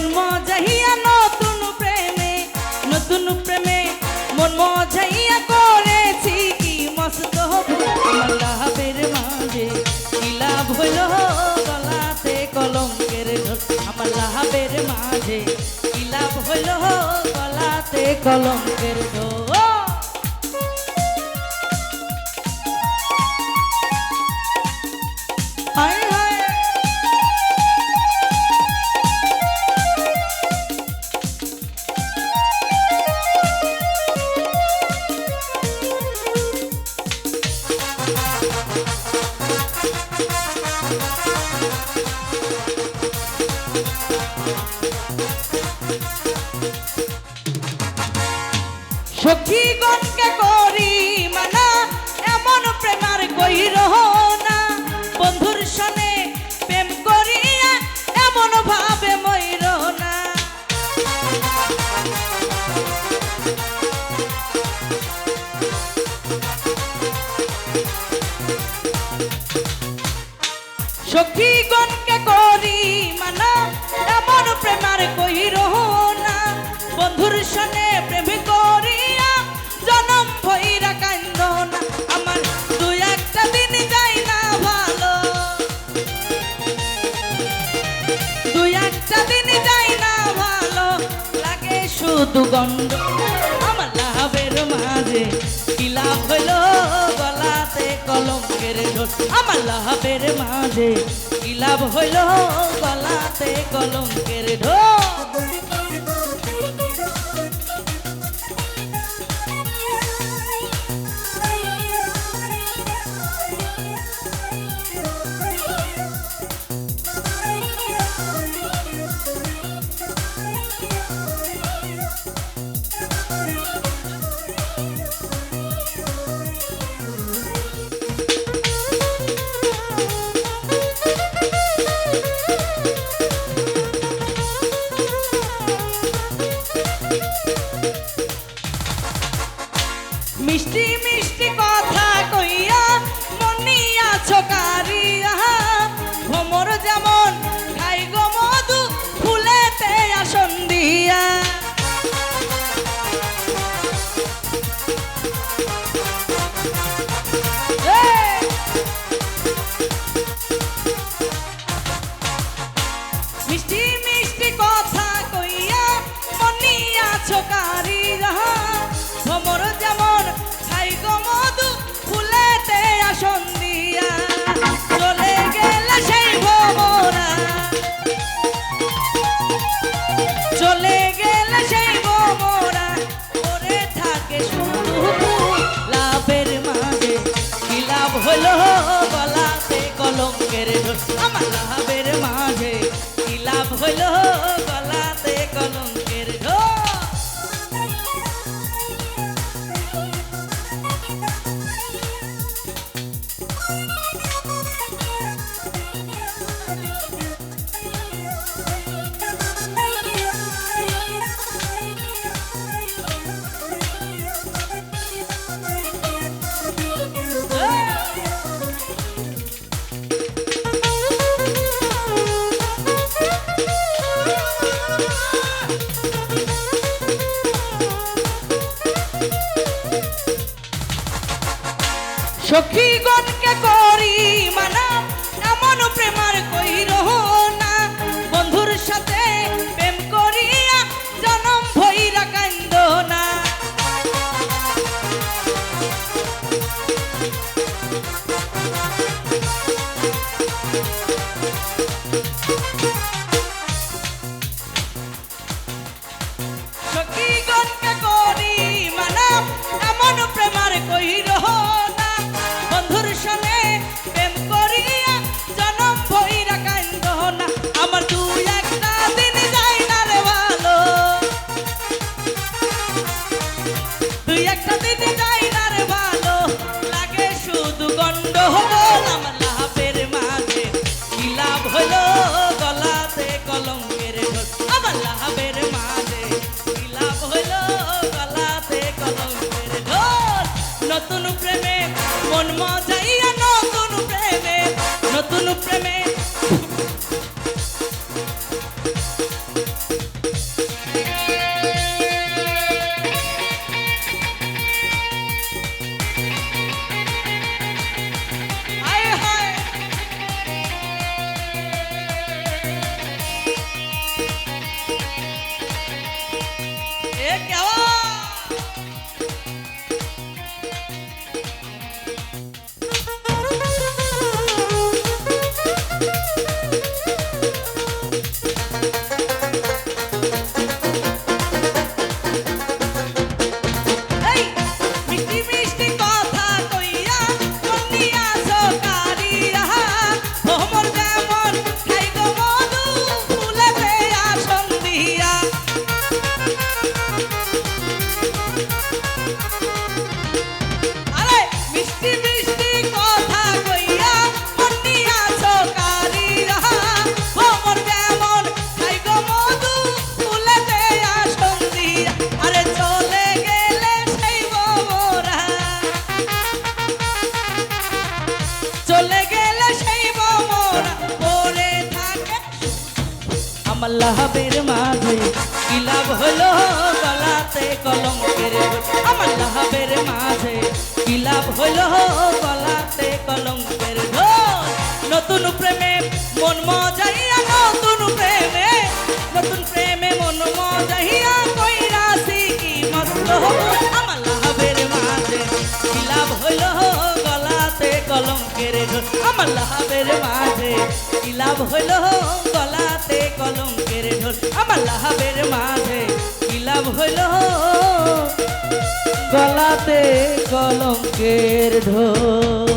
মন মজাইয়া নতুন প্রেমে নতুন প্রেমে মন মজাইয়া করেছি কি মস্ত। আমার লাভের মাঝে কি লাভ হইল গলাতে কলঙ্কের আমার লাভের মাঝে কি লাভ হইল গলাতে কলঙ্কের ঢোল সখীগণকে করি মানা এমন প্রেমার কইর না বন্ধুর সনে প্রেম করিয়া এমন ভাবে মইর না সখীগণকে করি মানা এমন প্রেমার কইর না বন্ধুর সনে প্রেম লাগে শুধু গন্ধ আমার লাভের মাঝে কি লাভ হইল গলাতে কলঙ্কের ঢোল আমার লাভের মাঝে কি লাভ হইল গলাতে কলঙ্কের ঢোল মিষ্টি মিষ্টি কথা কইয়া মনিয়া ছকারিয়া। ভ্রমর যেমন খাই গো মধু, ফুলেতে আসন দিয়া। মিষ্টি মিষ্টি কথা কইয়া মনিয়া ছকারি মধু ফুলেতে আসন সখী নতুন প্রেমে মন মজাইয়া নতুন প্রেমে নতুন প্রেমে। Qué লাহাবের মাঝে। কি লাভ হলো গলাতে কলঙ্কের। আমার লাহাবের মাঝে। কি লাভ হলো গলাতে কলঙ্কের নতুন প্রেমে মন মজাইয়া, নতুন প্রেমে নতুন প্রেমে মন মজাইয়া কইরাছি কি মস্ত আমার লাহাবের মাঝে। কি লাভ হইল গলাতে কলঙ্কের আমার লাহাবের মাঝে। লাভ হইল গলাতে কলঙ্কের ঢোল আমার লাহাবের মাঝে কি লাভ হইল? গলাতে কলঙ্কের ঢোল।